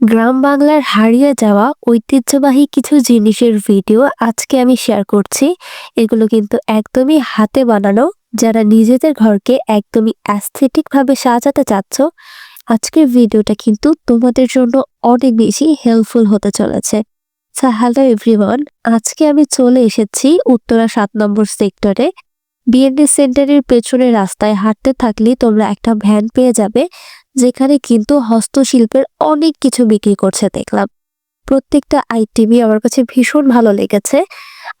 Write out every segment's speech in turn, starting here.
গ্রাম বাংলার হারিয়ে যাওয়া ঐতিহ্যবাহী কিছু জিনিসের ভিডিও আজকে আমি শেয়ার করছি। এগুলো কিন্তু একদমই হাতে বানানো। যারা নিজেদের ঘরকে একদমই অ্যাস্থেটিক ভাবে সাজাতে চাচ্ছ, আজকের ভিডিওটা কিন্তু তোমাদের জন্য অনেক বেশি হেল্পফুল হতে চলেছে। হ্যালো এভরিওয়ান আজকে আমি চলে এসেছি উত্তরা সাত নম্বর সেক্টরে বিএনডি সেন্টারের পেছনের রাস্তায় হাঁটতে থাকলে তোমরা একটা ভ্যান পেয়ে যাবে। যেখানে কিন্তু হস্তশিল্পের অনেক কিছু বিক্রি করছে দেখলাম। প্রত্যেকটা আইটেমই আমার কাছে ভীষণ ভালো লেগেছে।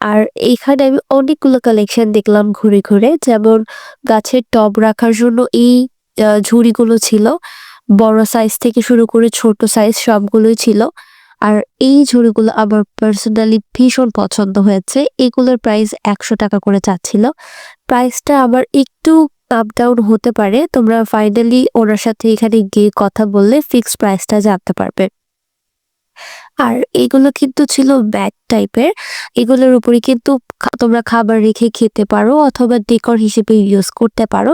আর এইখানে আমি অনেকগুলো কালেকশন দেখলাম ঘুরে ঘুরে। যেমন গাছের টব রাখার জন্য এই ঝুড়িগুলো ছিল। বড় সাইজ থেকে শুরু করে ছোট সাইজ সবগুলোই ছিল। আর এই ঝুড়িগুলো আমার পার্সোনালি ভীষণ পছন্দ হয়েছে। এগুলোর প্রাইস একশো টাকা করে চাচ্ছিল। প্রাইসটা আবার একটু আপ ডাউন হতে পারে, তোমরা ফাইনালি ওনার সাথে এখানে গিয়ে কথা বললে ফিক্সড প্রাইসটা জানতে পারবে। আর এগুলো কিন্তু ছিল ব্যাগ টাইপের এগুলোর উপরে কিন্তু তোমরা খাবার রেখে খেতে পারো অথবা ডেকর হিসেবে ইউজ করতে পারো,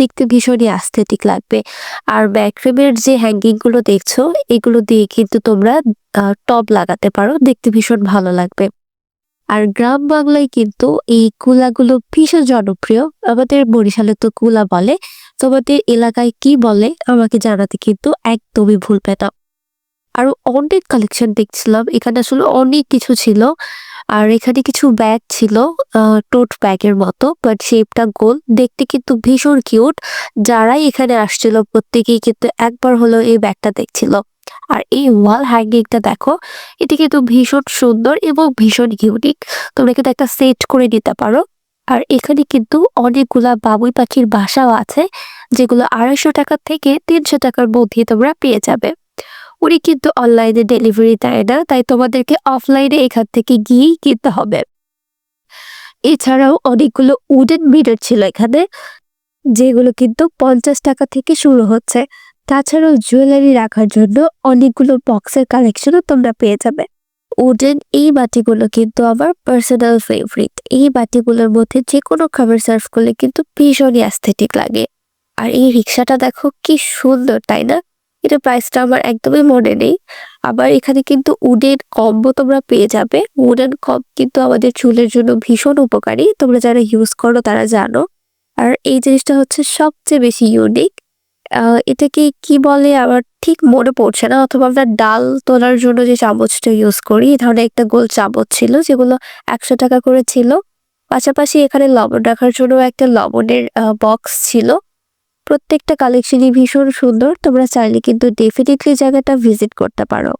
দেখতে ভীষণই অ্যাস্থেটিক লাগবে। আর ব্যাকফ্রেমের যে হ্যাঙ্গিংগুলো দেখছ, এগুলো দিয়ে কিন্তু তোমরা টব লাগাতে পারো, দেখতে ভীষণ ভালো লাগবে। আর গ্রাম বাংলায় কিন্তু এই কুলাগুলো ভীষণ জনপ্রিয়। আমাদের বরিশালে তো কুলা বলে, তোমাদের এলাকায় কি বলে আমাকে জানাতে কিন্তু একদমই ভুলবে না। আরও অনেক কালেকশন দেখছিলাম, এখানে আসলে অনেক কিছু ছিল। আর এখানে কিছু ব্যাগ ছিল টোট ব্যাগের মতো বাট শেপটা গোল দেখতে কিন্তু ভীষণ কিউট যারাই এখানে আসছিল, প্রত্যেকেই কিন্তু একবার হলো এই ব্যাগটা দেখছিল। আর এই ওয়াল হ্যাঙ্গিংটা দেখো, এটি কিন্তু ভীষণ সুন্দর এবং ভীষণ ইউনিক তোমরা কিন্তু একটা সেট করে নিতে পারো। আর এখানে কিন্তু অনেকগুলা বাবুই পাখির বাসাও আছে, যেগুলো আড়াইশো টাকা থেকে তিনশো টাকার মধ্যে তোমরা পেয়ে যাবে। উনি কিন্তু অনলাইনে ডেলিভারি দেয় না, তাই তোমাদেরকে অফলাইনে এখান থেকে গিয়েই কিনতে হবে। এছাড়াও অনেকগুলো উডেন মিরর ছিল এখানে, যেগুলো কিন্তু পঞ্চাশ টাকা থেকে শুরু হচ্ছে। তাছাড়াও জুয়েলারি রাখার জন্য অনেকগুলো বক্সের কালেকশনও তোমরা পেয়ে যাবে। উডেন এই বাটিগুলো কিন্তু আমার পার্সোনাল ফেভারিট এই বাটিগুলোর মধ্যে যে কোনো খাবার সার্ভ করলে কিন্তু ভীষণই অ্যাস্থেটিক লাগে। আর এই রিক্সাটা দেখো কি সুন্দর, তাই না? এটা প্রাইসটা আমার একদমই মনে নেই। আবার এখানে কিন্তু উডেন কম্বো তোমরা পেয়ে যাবে। উডেন কম কিন্তু আমাদের চুলের জন্য ভীষণ উপকারী। তোমরা যারা ইউজ করো তারা জানো। আর এই জিনিসটা হচ্ছে সবচেয়ে বেশি ইউনিক এটাকে কি বলে? আবার ঠিক মনে পড়ছে না। অথবা আমরা ডাল তোলার জন্য যে চামচটা ইউজ করি এই ধরনের একটা গোল চামচ ছিল, যেগুলো একশো টাকা করে ছিল। পাশাপাশি এখানে লবণ রাখার জন্য একটা লবণের বক্স ছিল। প্রত্যেকটা কালেকশনই ভীষণ সুন্দর। তোমরা চাইলে কিন্তু ডেফিনেটলি জায়গাটা ভিজিট করতে পারো।